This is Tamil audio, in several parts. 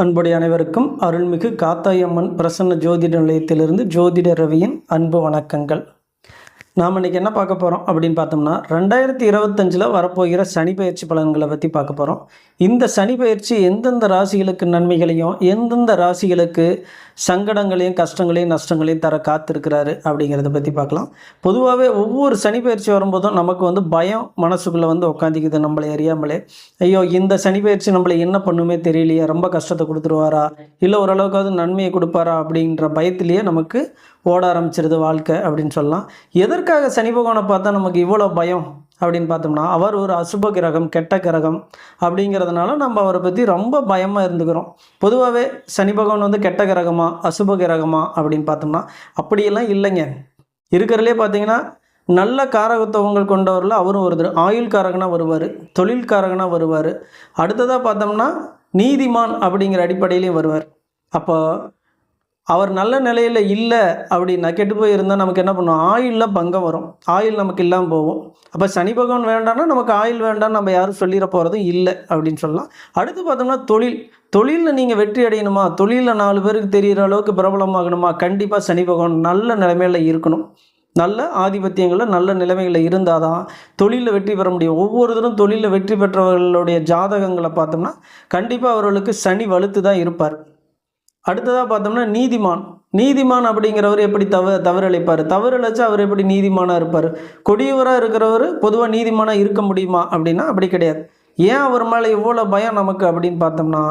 அன்புடைய அனைவருக்கும் அருள்மிகு காத்தாயம்மன் பிரசன்ன ஜோதிட நிலையத்திலிருந்து ஜோதிட ரவியின் அன்பு வணக்கங்கள். நாம் இன்றைக்கி என்ன பார்க்க போகிறோம் அப்படின்னு பார்த்தோம்னா ரெண்டாயிரத்தி இருபத்தஞ்சில் வரப்போகிற சனி பயிற்சி பலன்களை பற்றி பார்க்க போகிறோம் இந்த சனி பயிற்சி எந்தெந்த ராசிகளுக்கு நன்மைகளையும் எந்தெந்த ராசிகளுக்கு சங்கடங்களையும் கஷ்டங்களையும் நஷ்டங்களையும் தர காத்திருக்கிறாரு அப்படிங்கிறத பற்றி பார்க்கலாம். பொதுவாகவே ஒவ்வொரு சனி பயிற்சி வரும்போதும் நமக்கு வந்து பயம் மனசுக்குள்ளே வந்து உட்காந்திக்குது நம்மளை அறியாமலே. ஐயோ இந்த சனி பயிற்சி நம்மளை என்ன பண்ணுமே தெரியலையே ரொம்ப கஷ்டத்தை கொடுத்துருவாரா இல்லை ஓரளவுக்காவது நன்மையை கொடுப்பாரா அப்படின்ற பயத்திலேயே நமக்கு ஓட ஆரம்பிச்சிருது வாழ்க்கை அப்படின்னு சொல்லலாம். எதற்காக சனி பகவானை பார்த்தா நமக்கு இவ்வளோ பயம் அப்படின்னு பார்த்தோம்னா அவர் ஒரு அசுப கிரகம் கெட்ட கிரகம் அப்படிங்கிறதுனால நம்ம அவரை பற்றி ரொம்ப பயமாக இருந்துக்கிறோம். பொதுவாகவே சனி பகவான் வந்து கெட்ட கிரகமா அசுப கிரகமா அப்படின்னு பார்த்தோம்னா அப்படியெல்லாம் இல்லைங்க. இருக்கிறதுலே பார்த்தீங்கன்னா நல்ல காரகத்துவங்கள் கொண்டவரில் அவரும் ஒருத்தர். ஆயுள் காரகனாக வருவார் தொழில் காரகனாக வருவார். அடுத்ததாக பார்த்தோம்னா நீதிமான் அப்படிங்கிற அடிப்படையிலையும் வருவார். அப்போ அவர் நல்ல நிலையில் இல்லை அப்படின்னா கெட்டு போய் இருந்தால் நமக்கு என்ன பண்ணுவோம் ஆயிலில் பங்கம் வரும். ஆயில் நமக்கு இல்லாமல் போகும். அப்போ சனி பகவான் வேண்டாம்னா நமக்கு ஆயில் வேண்டாம் நம்ம யாரும் சொல்லிட போகிறதும் இல்லை அப்படின்னு சொல்லலாம். அடுத்து பார்த்தோம்னா தொழில். தொழிலில் நீங்கள் வெற்றி அடையணுமா? தொழிலில் நாலு பேருக்கு தெரிகிற அளவுக்கு பிரபலமாகணுமா? கண்டிப்பாக சனி பகவான் நல்ல நிலைமையில் இருக்கணும். நல்ல ஆதிபத்தியங்களில் நல்ல நிலைமைகளில் இருந்தால் தான் தொழிலில் வெற்றி பெற முடியும். ஒவ்வொருத்தரும் தொழிலில் வெற்றி பெற்றவர்களுடைய ஜாதகங்களை பார்த்தோம்னா கண்டிப்பாக அவர்களுக்கு சனி வலுத்து தான் இருப்பார். அடுத்ததாக பார்த்தோம்னா நீதிமான். நீதிமான் அப்படிங்கிறவர் எப்படி தவ தவறளிப்பார்? தவறளிச்சு அவர் எப்படி நீதிமானாக இருப்பார்? கொடியவராக இருக்கிறவர் பொதுவாக நீதிமானாக இருக்க முடியுமா அப்படின்னா அப்படி கிடையாது. ஏன் அவர் மேலே இவ்வளோ பயம் நமக்கு அப்படின்னு பார்த்தோம்னா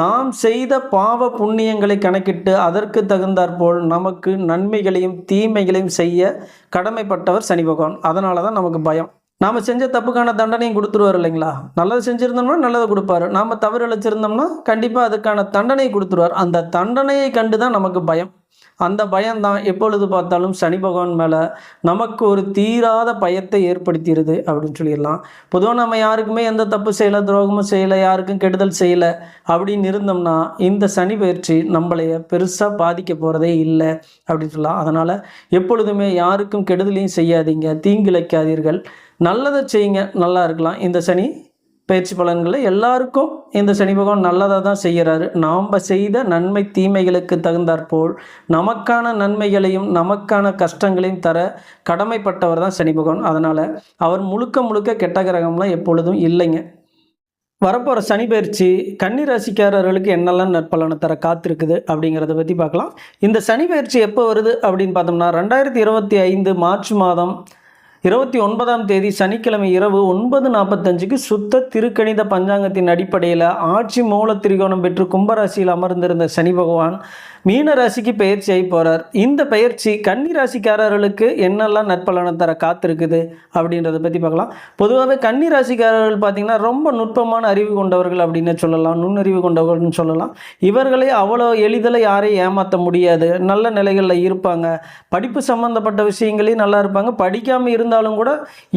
நாம் செய்த பாவ புண்ணியங்களை கணக்கிட்டு அதற்கு தகுந்தாற்போல் நமக்கு நன்மைகளையும் தீமைகளையும் செய்ய கடமைப்பட்டவர் சனி பகவான். அதனால தான் நமக்கு பயம். நாம் செஞ்ச தப்புக்கான தண்டனையும் கொடுத்துருவார் இல்லைங்களா? நல்லது செஞ்சுருந்தோம்னா நல்லதை கொடுப்பாரு. நாம் தவறு இழைச்சிருந்தோம்னா கண்டிப்பாக அதுக்கான தண்டனையை கொடுத்துருவார். அந்த தண்டனையை கண்டு தான் நமக்கு பயம். அந்த பயம்தான் எப்பொழுது பார்த்தாலும் சனி பகவான் மேலே நமக்கு ஒரு தீராத பயத்தை ஏற்படுத்திடுது அப்படின்னு சொல்லிடலாம். பொதுவாக நம்ம யாருக்குமே எந்த தப்பு செய்யலை துரோகமும் செய்யலை யாருக்கும் கெடுதல் செய்யலை அப்படின்னு இருந்தோம்னா இந்த சனி பயிற்சி நம்மளைய பெருசாக பாதிக்க போகிறதே இல்லை அப்படின்னு சொல்லலாம். அதனால் எப்பொழுதுமே யாருக்கும் கெடுதலையும் செய்யாதீங்க. தீங்கிழைக்காதீர்கள். நல்லதை செய்யுங்க நல்லா இருக்கலாம். இந்த சனி பயிற்சி பலன்களில் எல்லாருக்கும் இந்த சனி பகவான் நல்லதாக தான் செய்கிறாரு நாம் செய்த நன்மை தீமைகளுக்கு தகுந்தாற்போல் நமக்கான நன்மைகளையும் நமக்கான கஷ்டங்களையும் தர கடமைப்பட்டவர் தான் சனி பகவான். அதனால் அவர் முழுக்க முழுக்க கெட்ட கிரகம்லாம் எப்பொழுதும் இல்லைங்க. வரப்போகிற சனி பயிற்சி கன்னி ராசிக்காரர்களுக்கு என்னெல்லாம் நற்பலனை தர காத்திருக்குது அப்படிங்கிறத பற்றி பார்க்கலாம். இந்த சனி பயிற்சி எப்போ வருது அப்படின்னு பார்த்தோம்னா ரெண்டாயிரத்தி இருபத்தி ஐந்து மார்ச் மாதம் இருபத்தி ஒன்பதாம் தேதி சனிக்கிழமை இரவு ஒன்பது நாற்பத்தஞ்சுக்கு சுத்த திருக்கணித பஞ்சாங்கத்தின் அடிப்படையில் ஆட்சி மூல திரிகோணம் பெற்று கும்பராசியில் அமர்ந்திருந்த சனி பகவான் மீன ராசிக்கு பயிற்சி ஆகி போகிறார் இந்த பயிற்சி கன்னி ராசிக்காரர்களுக்கு என்னெல்லாம் நற்பலனை தர காத்திருக்குது அப்படின்றத பற்றி பார்க்கலாம். பொதுவாகவே கன்னி ராசிக்காரர்கள் பார்த்திங்கன்னா ரொம்ப நுட்பமான அறிவு கொண்டவர்கள் அப்படின்னு சொல்லலாம் நுண்ணறிவு கொண்டவர்கள்னு சொல்லலாம். இவர்களே அவ்வளோ எளிதில் யாரையும் ஏமாற்ற முடியாது. நல்ல நிலைகளில் இருப்பாங்க. படிப்பு சம்மந்தப்பட்ட விஷயங்களையும் நல்லா இருப்பாங்க. படிக்காமல் இருந்தாலும் கூட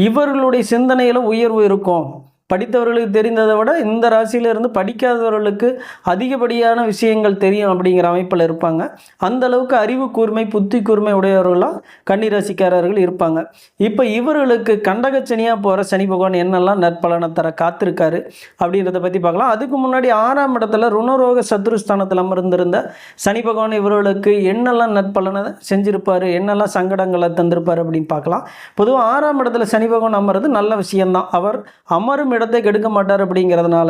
இவர்களுடைய சிந்தனையில் உயர்வு இருக்கும். படித்தவர்களுக்கு தெரிந்ததை விட இந்த ராசியிலிருந்து படிக்காதவர்களுக்கு அதிகப்படியான விஷயங்கள் தெரியும் அப்படிங்கிற அமைப்பில் இருப்பாங்க. அந்த அளவுக்கு அறிவு கூர்மை புத்தி கூர்மை உடையவர்களாக கன்னிராசிக்காரர்கள் இருப்பாங்க. இப்போ இவர்களுக்கு கண்டகச்சனியாக போகிற சனி பகவான் என்னெல்லாம் நற்பலனை தர காத்திருக்காரு அப்படின்றத பற்றி பார்க்கலாம். அதுக்கு முன்னாடி ஆறாம் இடத்துல ருணரோக சத்ருஸ்தானத்தில் அமர்ந்திருந்த சனி பகவான் இவர்களுக்கு என்னெல்லாம் நற்பலனை செஞ்சிருப்பார் என்னெல்லாம் சங்கடங்களை தந்திருப்பார் அப்படின்னு பார்க்கலாம். பொதுவாக ஆறாம் இடத்துல சனி பகவான் அமர்றது நல்ல விஷயம்தான். அவர் அமரும் இடத்தை கெடுக்க மாட்டார் அப்படிங்கிறதுனால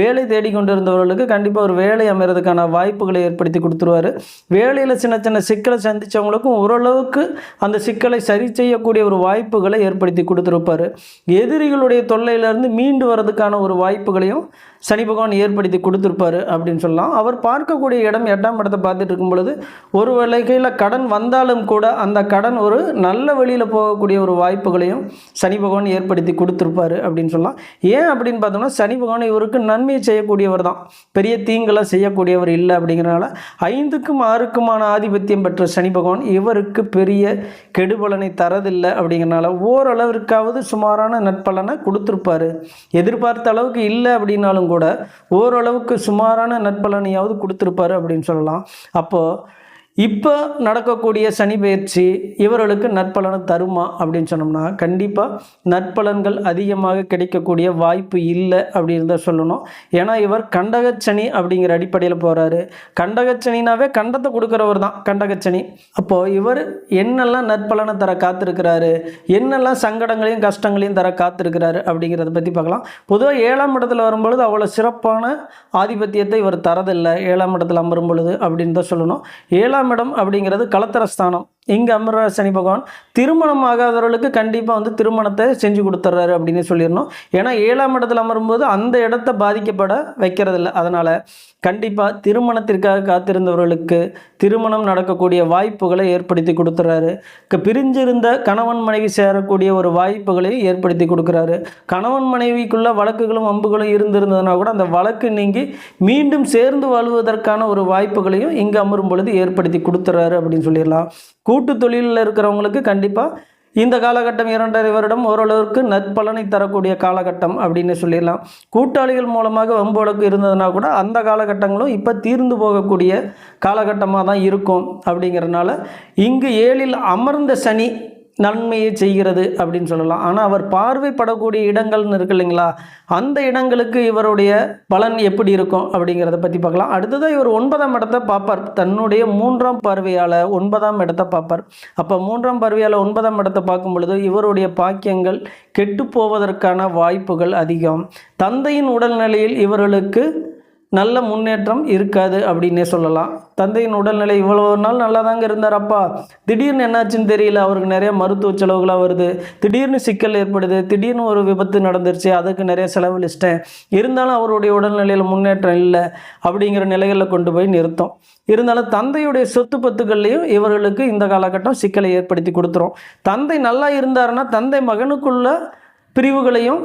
வேலை தேடிக்கொண்டிருந்தவர்களுக்கு கண்டிப்பாக ஒரு வேலை அமைறதுக்கான வாய்ப்புகளை ஏற்படுத்தி கொடுத்துருவாரு. வேலையில் சின்ன சின்ன சிக்கலை சந்தித்தவங்களுக்கும் ஓரளவுக்கு அந்த சிக்கலை சரி செய்யக்கூடிய ஒரு வாய்ப்புகளை ஏற்படுத்தி கொடுத்துருப்பாரு. எதிரிகளுடைய தொல்லையிலேருந்து மீண்டு வரதுக்கான ஒரு வாய்ப்புகளையும் சனி பகவான் ஏற்படுத்தி கொடுத்துருப்பாரு அப்படின்னு சொல்லலாம். அவர் பார்க்கக்கூடிய இடம் எட்டாம் இடத்தை பார்த்துட்டு இருக்கும் பொழுது ஒரு வகையில் கடன் வந்தாலும் கூட அந்த கடன் ஒரு நல்ல வழியில் போகக்கூடிய ஒரு வாய்ப்புகளையும் சனி பகவான் ஏற்படுத்தி கொடுத்துருப்பார் அப்படின்னு சொல்லலாம். ஏன் அப்படின்னு பார்த்தோம்னா சனி பகவான் இவருக்கு நன்மையை செய்யக்கூடியவர் தான். பெரிய தீங்கெல்லாம் செய்யக்கூடியவர் இல்லை அப்படிங்கிறனால ஐந்துக்கும் ஆறுக்குமான ஆதிபத்தியம் பெற்ற சனி பகவான் இவருக்கு பெரிய கெடுபலனை தரதில்லை அப்படிங்கிறனால ஓரளவிற்காவது சுமாரான நட்பலனை கொடுத்துருப்பாரு. எதிர்பார்த்த அளவுக்கு இல்லை அப்படின்னாலும் கூட ஓரளவுக்கு சுமாரான நட்பலனையாவது கொடுத்துருப்பாரு அப்படின்னு சொல்லலாம். அப்போது இப்போ நடக்கக்கூடிய சனி பயிற்சி இவர்களுக்கு நற்பலனை தருமா அப்படின்னு சொன்னோம்னா கண்டிப்பாக நற்பலன்கள் அதிகமாக கிடைக்கக்கூடிய வாய்ப்பு இல்லை அப்படின்னு தான் சொல்லணும். ஏன்னா இவர் கண்டகச்சனி அப்படிங்கிற அடிப்படையில் போகிறாரு கண்டகச்சனினாவே கண்டத்தை கொடுக்குறவர் தான் கண்டகச்சனி. அப்போது இவர் என்னெல்லாம் நற்பலனை தர காத்திருக்கிறாரு? என்னெல்லாம் சங்கடங்களையும் கஷ்டங்களையும் தர காத்திருக்கிறாரு அப்படிங்கிறத பற்றி பார்க்கலாம். பொதுவாக ஏழாம் இடத்துல வரும்பொழுது அவ்வளோ சிறப்பான ஆதிபத்தியத்தை இவர் தரதில்லை. ஏழாம் இடத்துல அமரும் பொழுது அப்படின்னு தான் சொல்லணும். ஏழாம் இடம் அப்படிங்கிறது கலத்தரஸ்தானம். இங்கே அமர சனி பகவான். திருமணம் ஆகாதவர்களுக்கு கண்டிப்பாக வந்து திருமணத்தை செஞ்சு கொடுத்துட்றாரு அப்படின்னு சொல்லிடணும். ஏன்னா ஏழாம் இடத்துல அமரும்போது அந்த இடத்த பாதிக்கப்பட வைக்கிறதில்ல. அதனால் கண்டிப்பாக திருமணத்திற்காக காத்திருந்தவர்களுக்கு திருமணம் நடக்கக்கூடிய வாய்ப்புகளை ஏற்படுத்தி கொடுத்துறாரு பிரிஞ்சிருந்த கணவன் மனைவி சேரக்கூடிய ஒரு வாய்ப்புகளை ஏற்படுத்தி கொடுக்குறாரு. கணவன் மனைவிக்குள்ள வழக்குகளும் அம்புகளும் இருந்திருந்ததுனா கூட அந்த வழக்கு நீங்கி மீண்டும் சேர்ந்து வாழ்வதற்கான ஒரு வாய்ப்புகளையும் இங்கு அமரும் பொழுது ஏற்படுத்தி கொடுத்துறாரு அப்படின்னு சொல்லிடலாம். கூட்டு தொழிலில் இருக்கிறவங்களுக்கு கண்டிப்பாக இந்த காலகட்டம் இரண்டரை வருடம் ஓரளவுக்கு நற்பலனை தரக்கூடிய காலகட்டம் அப்படின்னு சொல்லிடலாம். கூட்டாளிகள் மூலமாக வம்பு வழக்கு இருந்ததுனா கூட அந்த காலகட்டங்களும் இப்போ தீர்ந்து போகக்கூடிய காலகட்டமாக தான் இருக்கும் அப்படிங்கிறனால இங்கு ஏழில் அமர்ந்த சனி நன்மையை செய்கிறது அப்படின்னு சொல்லலாம். ஆனால் அவர் பார்வைப்படக்கூடிய இடங்கள்னு இருக்கு இல்லைங்களா? அந்த இடங்களுக்கு இவருடைய பலன் எப்படி இருக்கும் அப்படிங்கிறத பற்றி பார்க்கலாம். அடுத்ததாக இவர் ஒன்பதாம் இடத்தை பார்ப்பார். தன்னுடைய மூன்றாம் பார்வையால் ஒன்பதாம் இடத்தை பார்ப்பார். அப்போ மூன்றாம் பார்வையால் ஒன்பதாம் இடத்தை பார்க்கும் பொழுது இவருடைய பாக்கியங்கள் கெட்டு போவதற்கான வாய்ப்புகள் அதிகம். தந்தையின் உடல்நிலையில் இவர்களுக்கு நல்ல முன்னேற்றம் இருக்காது அப்படின்னே சொல்லலாம். தந்தையின் உடல்நிலை இவ்வளோ நாள் நல்லா தாங்க இருந்தார் அப்பா. திடீர்னு என்னாச்சுன்னு தெரியல அவருக்கு நிறைய மருத்துவ செலவுகளாக வருது. திடீர்னு சிக்கல் ஏற்படுது திடீர்னு ஒரு விபத்து நடந்துருச்சு அதுக்கு நிறைய செலவழிச்சிட்டேன். இருந்தாலும் அவருடைய உடல்நிலையில் முன்னேற்றம் இல்லை அப்படிங்கிற நிலைகளில் கொண்டு போய் நிறுத்தம். இருந்தாலும் தந்தையுடைய சொத்து பத்துக்கள்லையும் இவர்களுக்கு இந்த காலகட்டம் சிக்கலை ஏற்படுத்தி கொடுத்துரும். தந்தை நல்லா இருந்தாருன்னா தந்தை மகனுக்குள்ள பிரிவுகளையும்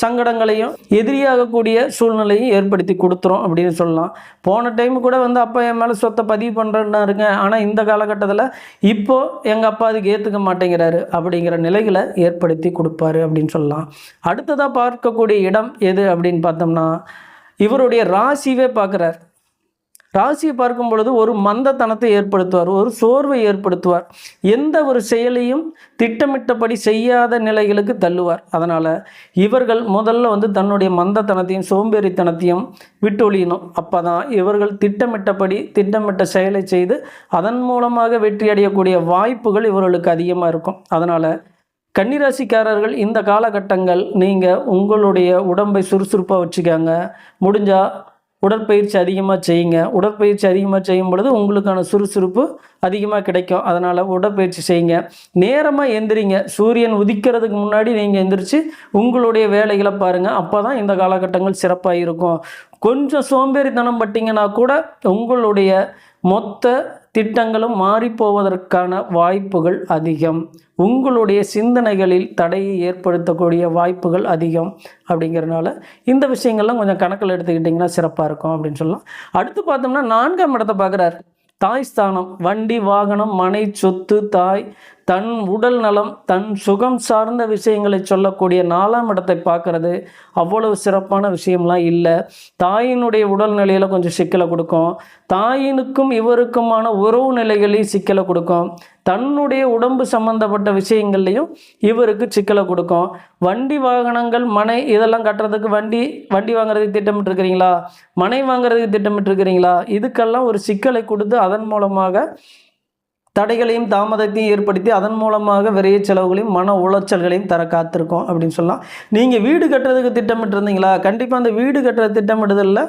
சங்கடங்களையும் எதிரியாகக்கூடிய சூழ்நிலையும் ஏற்படுத்தி கொடுத்துரும் அப்படின்னு சொல்லலாம். போன டைம் கூட வந்து அப்பா என் மேலே சொத்தை பதிவு பண்ணுறேன்னாருங்க ஆனால் இந்த காலகட்டத்தில் இப்போது எங்கள் அப்பா அதுக்கு ஏற்றுக்க மாட்டேங்கிறாரு அப்படிங்கிற நிலைகளை ஏற்படுத்தி கொடுப்பாரு அப்படின்னு சொல்லலாம். அடுத்ததாக பார்க்கக்கூடிய இடம் எது அப்படின்னு பார்த்தோம்னா இவருடைய ராசிவே பார்க்குறார். ராசியை பார்க்கும் பொழுது ஒரு மந்தத்தனத்தை ஏற்படுத்துவார் ஒரு சோர்வை ஏற்படுத்துவார். எந்த ஒரு செயலையும் திட்டமிட்டபடி செய்யாத நிலைகளுக்கு தள்ளுவார். அதனால் இவர்கள் முதல்ல வந்து தன்னுடைய மந்தத்தனத்தையும் சோம்பேறித்தனத்தையும் விட்டொழியணும் அப்போ தான் இவர்கள் திட்டமிட்டபடி திட்டமிட்ட செயலை செய்து அதன் மூலமாக வெற்றி அடையக்கூடிய வாய்ப்புகள் இவர்களுக்கு அதிகமாக இருக்கும். அதனால் கன்னிராசிக்காரர்கள் இந்த காலகட்டங்கள் நீங்கள் உங்களுடைய உடம்பை சுறுசுறுப்பாக வச்சுக்கோங்க. முடிஞ்சால் உடற்பயிற்சி அதிகமாக செய்யுங்க. உடற்பயிற்சி அதிகமாக செய்யும் பொழுது உங்களுக்கான சுறுசுறுப்பு அதிகமாக கிடைக்கும். அதனால் உடற்பயிற்சி செய்யுங்க. நேரமாக எந்திரிங்க. சூரியன் உதிக்கிறதுக்கு முன்னாடி நீங்கள் எந்திரிச்சு உங்களுடைய வேலைகளை பாருங்கள் அப்போ தான் இந்த காலகட்டங்கள் சிறப்பாக இருக்கும் கொஞ்சம் சோம்பேறித்தனம் பட்டிங்கன்னா கூட உங்களுடைய மொத்த திட்டங்களும் மாறிப்போவதற்கான வாய்ப்புகள் அதிகம். உங்களுடைய சிந்தனைகளில் தடையை ஏற்படுத்தக்கூடிய வாய்ப்புகள் அதிகம் அப்படிங்கிறனால இந்த விஷயங்கள்லாம் கொஞ்சம் கணக்கில் எடுத்துக்கிட்டிங்கன்னா சிறப்பாக இருக்கும் அப்படின்னு சொல்லலாம். அடுத்து பார்த்தோம்னா நான்காம் இடத்தை பார்க்குறாரு. தாய் ஸ்தானம் வண்டி வாகனம் மனை சொத்து தாய் தன் உடல் நலம் தன் சுகம் சார்ந்த விஷயங்களை சொல்லக்கூடிய நாலாம் இடத்தை பார்க்கறது. அவ்வளவு சிறப்பான விஷயம்லாம் இல்லை. தாயினுடைய உடல் நிலையில் கொஞ்சம் சிக்கலை கொடுக்கும். தாயினுக்கும் இவருக்குமான உறவு நிலைகளையும் சிக்கலை கொடுக்கும். தன்னுடைய உடம்பு சம்பந்தப்பட்ட விஷயங்கள்லையும் இவருக்கு சிக்கலை கொடுக்கும். வண்டி வாகனங்கள் மனை இதெல்லாம் கட்டுறதுக்கு வண்டி வண்டி வாங்குறதுக்கு திட்டமிட்டிருக்கிறீங்களா? மனை வாங்குறதுக்கு திட்டமிட்டிருக்கிறீங்களா? இதுக்கெல்லாம் ஒரு சிக்கலை கொடுத்து அதன் மூலமாக தடைகளையும் தாமதத்தையும் ஏற்படுத்தி அதன் மூலமாக விரைய செலவுகளையும் மன உளைச்சல்களையும் தர காத்திருக்கோம் அப்படின்னு சொல்லலாம். நீங்கள் வீடு கட்டுறதுக்கு திட்டமிட்டு இருந்தீங்களா கண்டிப்பாக அந்த வீடு கட்டுற திட்டமிடுதலில்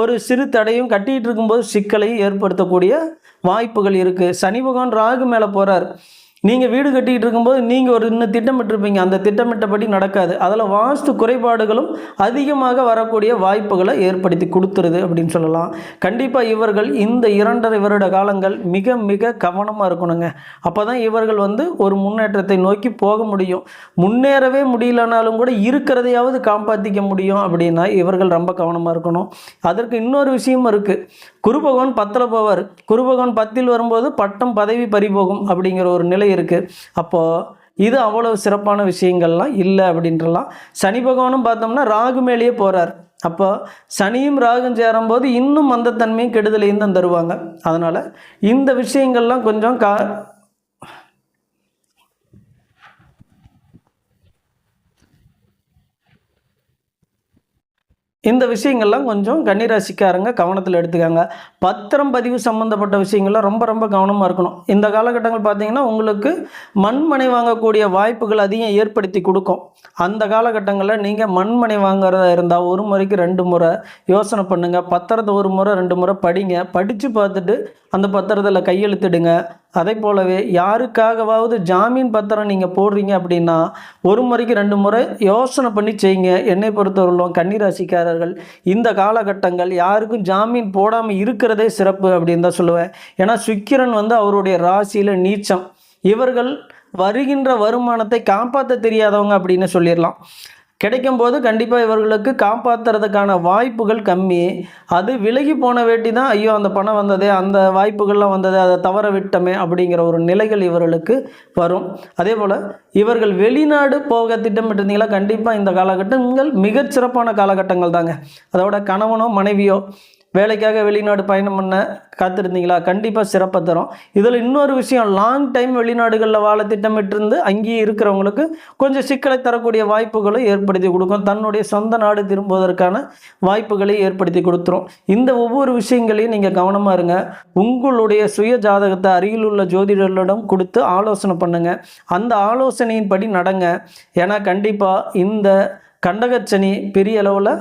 ஒரு சிறு தடையும் கட்டிகிட்டு இருக்கும்போது சிக்கலையும் ஏற்படுத்தக்கூடிய வாய்ப்புகள் இருக்குது சனி பகவான் ராகு மேலே போகிறார் நீங்கள் வீடு கட்டிக்கிட்டு இருக்கும்போது நீங்கள் ஒரு இன்னும் திட்டமிட்டிருப்பீங்க. அந்த திட்டமிட்டபடி நடக்காது. அதில் வாஸ்து குறைபாடுகளும் அதிகமாக வரக்கூடிய வாய்ப்புகளை ஏற்படுத்தி கொடுத்துருது அப்படின்னு சொல்லலாம். கண்டிப்பாக இவர்கள் இந்த இரண்டரை வருட காலங்கள் மிக மிக கவனமாக இருக்கணுங்க. அப்போ தான் இவர்கள் வந்து ஒரு முன்னேற்றத்தை நோக்கி போக முடியும். முன்னேறவே முடியலனாலும் கூட இருக்கிறதையாவது காப்பாற்றிக்க முடியும் அப்படின்னா இவர்கள் ரொம்ப கவனமாக இருக்கணும். அதற்கு இன்னொரு விஷயமும் இருக்குது குரு பகவான் பத்தில் போவார். குரு பகவான் பத்தில் வரும்போது பட்டம் பதவி பறிபோகும் அப்படிங்கிற ஒரு நிலை இருக்குது அப்போது இது அவ்வளவு சிறப்பான விஷயங்கள்லாம் இல்லை அப்படின்றலாம் சனி பகவானும் பார்த்தோம்னா ராகு மேலேயே போகிறார் அப்போ சனியும் ராகும் சேரும்போது இன்னும் மந்தத்தன்மையும் கெடுதலையும் தான் தருவாங்க. அதனால் இந்த விஷயங்கள்லாம் கொஞ்சம் கா இந்த விஷயங்கள்லாம் கொஞ்சம் கன்னிராசிக்காரங்க கவனத்தில் எடுத்துக்காங்க. பத்திரம் பதிவு சம்மந்தப்பட்ட விஷயங்கள்லாம் ரொம்ப ரொம்ப கவனமாக இருக்கணும். இந்த காலகட்டங்கள் பார்த்தீங்கன்னா உங்களுக்கு மண்மனை வாங்கக்கூடிய வாய்ப்புகள் அதிகம் ஏற்படுத்தி கொடுக்கும். அந்த காலகட்டங்களில் நீங்கள் மண்மனை வாங்குறதா இருந்தால் ஒரு முறைக்கு ரெண்டு முறை யோசனை பண்ணுங்கள் பத்திரத்தை ஒரு முறை ரெண்டு முறை படிங்க. படித்து பார்த்துட்டு அந்த பத்திரத்தில் கையெழுத்திடுங்க. அதே போலவே யாருக்காகவாவது ஜாமீன் பத்திரம் நீங்கள் போடுறீங்க அப்படின்னா ஒரு முறைக்கு ரெண்டு முறை யோசனை பண்ணி செய்யுங்க. என்னை பொறுத்தவரையிலும் கன்னிராசிக்காரர்கள் இந்த காலகட்டங்கள் யாருக்கும் ஜாமீன் போடாமல் இருக்கிறதே சிறப்பு அப்படின்னு தான் சொல்லுவேன். ஏன்னா சுக்கிரன் வந்து அவருடைய ராசியில் நீச்சம். இவர்கள் வருகின்ற வருமானத்தை காப்பாற்ற தெரியாதவங்க அப்படின்னு சொல்லிடலாம். கிடைக்கும் போது கண்டிப்பாக இவர்களுக்கு காப்பாற்றுறதுக்கான வாய்ப்புகள் கம்மி. அது விலகி போன வேட்டி தான் ஐயோ அந்த பணம் வந்ததே அந்த வாய்ப்புகள்லாம் வந்தது அதை தவற விட்டமே அப்படிங்கிற ஒரு நிலைகள் இவர்களுக்கு வரும். அதே போல் இவர்கள் வெளிநாடு போக திட்டமிட்டிருந்தீங்களா? கண்டிப்பாக இந்த காலகட்டங்கள் மிகச்சிறப்பான காலகட்டங்கள் தாங்க. அதோட கணவனோ மனைவியோ வேலைக்காக வெளிநாடு பயணம் பண்ண காத்திருந்தீங்களா? கண்டிப்பாக சிறப்பை தரும். இதில் இன்னொரு விஷயம் லாங் டைம் வெளிநாடுகளில் வாழ திட்டமிட்டிருந்து அங்கேயே இருக்கிறவங்களுக்கு கொஞ்சம் சிக்கலை தரக்கூடிய வாய்ப்புகளை ஏற்படுத்தி கொடுக்கும். தன்னுடைய சொந்த நாடு திரும்புவதற்கான வாய்ப்புகளை ஏற்படுத்தி கொடுத்துரும். இந்த ஒவ்வொரு விஷயங்களையும் நீங்கள் கவனமாக இருங்க. உங்களுடைய சுய ஜாதகத்தை அருகில் உள்ள ஜோதிடர்களிடம் கொடுத்து ஆலோசனை பண்ணுங்கள் அந்த ஆலோசனையின்படி நடங்க. ஏன்னா கண்டிப்பாக இந்த கண்டகச்சனி பெரிய அளவில்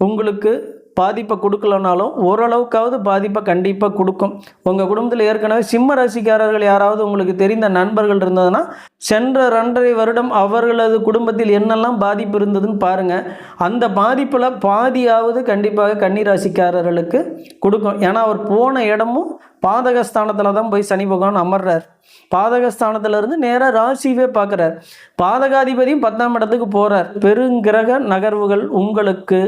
உங்களுக்கு பாதிப்பை கொடுக்கலனாலும் ஓரளவுக்காவது பாதிப்பை கண்டிப்பாக கொடுக்கும். உங்கள் குடும்பத்தில் ஏற்கனவே சிம்ம ராசிக்காரர்கள் யாராவது உங்களுக்கு தெரிந்த நண்பர்கள் இருந்ததுன்னா சென்ற ரெண்டரை வருடம் அவர்களது குடும்பத்தில் என்னெல்லாம் பாதிப்பு இருந்ததுன்னு பாருங்கள் அந்த பாதிப்பில் பாதியாவது கண்டிப்பாக கன்னிராசிக்காரர்களுக்கு கொடுக்கும். ஏன்னா அவர் போன இடமும் பாதகஸ்தானத்தில் தான் போய் சனி பகவான் அமர்றார். பாதகஸ்தானத்திலிருந்து நேராக ராசிவே பார்க்குறார். பாதகாதிபதியும் பத்தாம் இடத்துக்கு போகிறார் பெருங்கிரக நகர்வுகள் உங்களுக்கு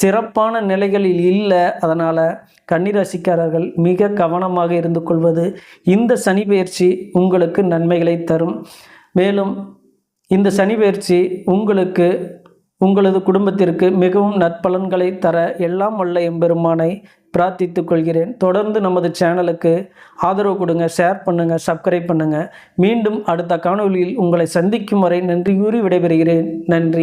சிறப்பான நிலைகளில் இல்லை. அதனால் கன்னிராசிக்காரர்கள் மிக கவனமாக இருந்து கொள்வது இந்த சனி பயிற்சி உங்களுக்கு நன்மைகளை தரும். மேலும் இந்த சனி பயிற்சி உங்களுக்கு உங்களது குடும்பத்திற்கு மிகவும் நற்பலன்களை தர எல்லாம் வல்ல எம்பெருமானை பிரார்த்தித்துக் கொள்கிறேன். தொடர்ந்து நமது சேனலுக்கு ஆதரவு கொடுங்க ஷேர் பண்ணுங்கள் சப்ஸ்கிரைப் பண்ணுங்கள் மீண்டும் அடுத்த காணொலியில் உங்களை சந்திக்கும் வரை நன்றி கூறி விடைபெறுகிறேன். நன்றி.